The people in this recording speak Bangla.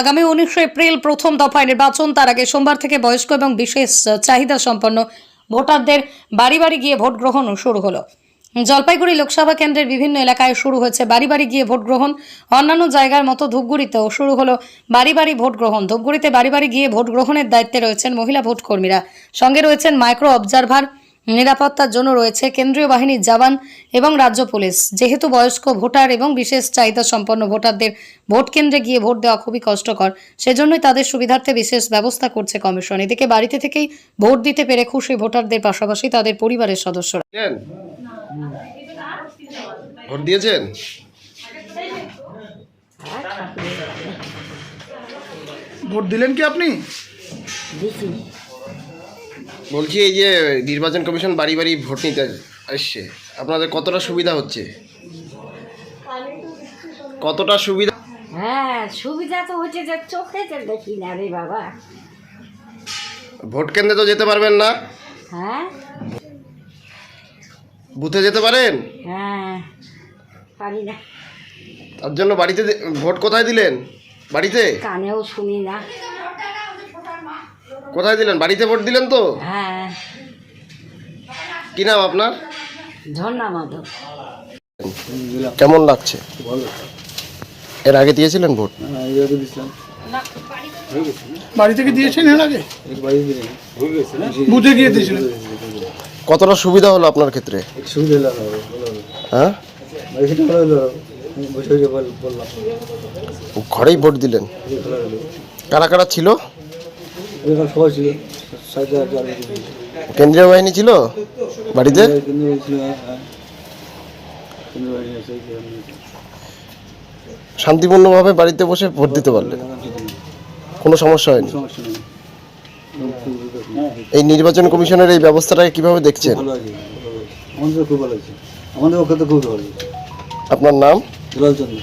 আগামী উনিশে এপ্রিল প্রথম দফায় নির্বাচন, তার আগে সোমবার থেকে বয়স্ক এবং বিশেষ চাহিদা সম্পন্ন ভোটারদের বাড়ি বাড়ি গিয়ে ভোট গ্রহণ শুরু হলো। জলপাইগুড়ি লোকসভা কেন্দ্রের বিভিন্ন এলাকায় শুরু হয়েছে বাড়ি বাড়ি গিয়ে ভোট গ্রহণ। অন্যান্য জায়গার মতো ধূপগুড়িতেও শুরু হলো বাড়ি বাড়ি ভোট গ্রহণ। ধূপগুড়িতে বাড়ি বাড়ি গিয়ে ভোট গ্রহণের দায়িত্বে রয়েছেন মহিলা ভোট কর্মীরা। সঙ্গে রয়েছেন মাইক্রো অবজারভার নিরাপত্তার জন্য রয়েছে কেন্দ্রীয় বাহিনীর জওয়ান এবং রাজ্য পুলিশ। যেহেতু বয়স্ক ভোটার এবং বিশেষ চাহিদা সম্পন্ন ভোটারদের ভোট কেন্দ্রে গিয়ে ভোট দেওয়া খুবই কষ্টকর সেজন্যই তাদের সুবিধার্থে বিশেষ ব্যবস্থা করছে কমিশন। এদিকে বাড়িতে থেকেই ভোট দিতে পেরে খুশি ভোটারদের পাশাপাশি তাদের পরিবারের সদস্যরা। ভোট দিয়েছেন? ভোট দিলেন কি আপনি? বলছি এই যে নির্বাচন কমিশন বাড়ি বাড়ি ভোট নিতে আসছে আপনাদের কতটা সুবিধা হচ্ছে? কতটা সুবিধা? হ্যাঁ সুবিধা তো হচ্ছে যে চোখে তো দেখি না রে বাবা। ভোট কেন্দ্রে তো যেতে পারবেন না? হ্যাঁ? বুথে যেতে পারেন? হ্যাঁ পারি না। তার জন্য বাড়িতে ভোট কোথায় দিলেন? বাড়িতে? কানেও শুনি না। কোথায় দিলেন? বাড়িতে ভোট দিলেন তো? হ্যাঁ। কি নাম আপনার? ঝর্ণা মাধব। কেমন লাগছে? এর আগে দিয়েছিলেন ভোট? বাড়ি থেকে দিয়েছেন এর আগে? বুঝে গিয়ে দিয়েছিলেন। কতটা সুবিধা হলো আপনার ক্ষেত্রে। হ্যাঁ? ঘরেই ভোট দিলেন? কারা কারা ছিল? এখানে সবাই ছিল সাথে আর আর কেন্দ্রীয় বাহিনী ছিল বাড়িতে? ছিল হ্যাঁ, হ্যাঁ। কিন্তু আছে, এই যে আমি- শান্তিপূর্ণভাবে বাড়িতে বসে ভোট দিতে পারলেন? কোনো সমস্যা হয়নি? এই নির্বাচন কমিশনের এই ব্যবস্থাটাকে কীভাবে দেখছেন? আমাদের খুব ভালো আছে। আমাদের পক্ষে খুব ভালো আপনার নাম? দুলাল চন্দ্র।